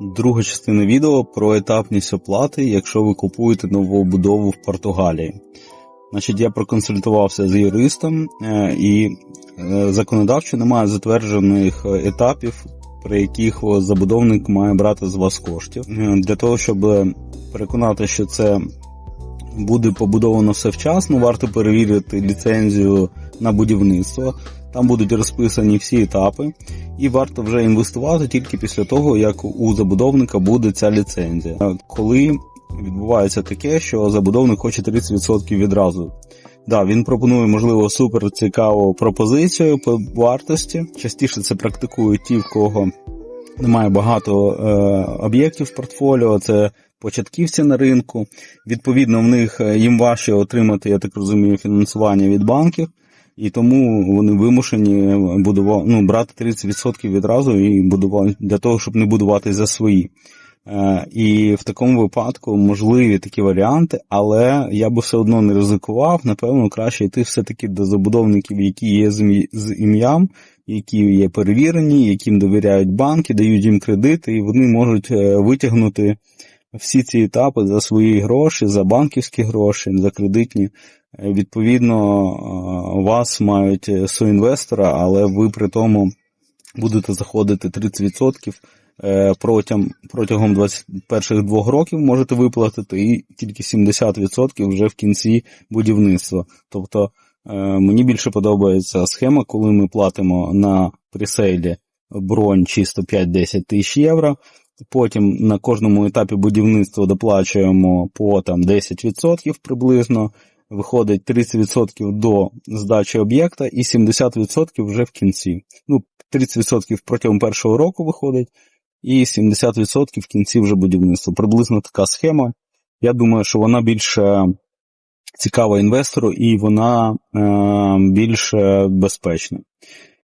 Друга частина відео про етапність оплати, якщо ви купуєте нову будову в Португалії. Значить, я проконсультувався з юристом е, і е, законодавчо немає затверджених етапів, при яких забудовник має брати з вас коштів. Е, Для того, щоб переконати, що це буде побудовано все вчасно, варто перевірити ліцензію на будівництво. Там будуть розписані всі етапи, і варто вже інвестувати тільки після того, як у забудовника буде ця ліцензія. Коли відбувається таке, що забудовник хоче 30% відразу. Да, він пропонує, можливо, супер цікаву пропозицію по вартості. Частіше це практикують ті, в кого немає багато е, об'єктів в портфоліо, це початківці на ринку. Відповідно, в них е, їм важче отримати, я так розумію, фінансування від банків, і тому вони вимушені будува... ну, брати 30% відразу і будувати для того, щоб не будувати за свої. Е, І в такому випадку можливі такі варіанти, але я би все одно не ризикував. Напевно, краще йти все-таки до забудовників, які є з ім'ям, які є перевірені, яким довіряють банки, дають їм кредити, і вони можуть е, витягнути всі ці етапи за свої гроші, за банківські гроші, за кредитні. Е, Відповідно, е, вас мають е, соінвестора, але ви при тому будете заходити 30% е, протягом, протягом 21 двох років можете виплатити і тільки 70% вже в кінці будівництва. Тобто мені більше подобається схема, коли ми платимо на пресейлі бронь чисто 5-10 тисяч євро. Потім на кожному етапі будівництва доплачуємо по там 10% приблизно. Виходить 30% до здачі об'єкта і 70% вже в кінці. Ну, 30% протягом першого року виходить, і 70% в кінці вже будівництва. Приблизно така схема. Я думаю, що вона більше цікава інвестору і вона е, більш безпечна.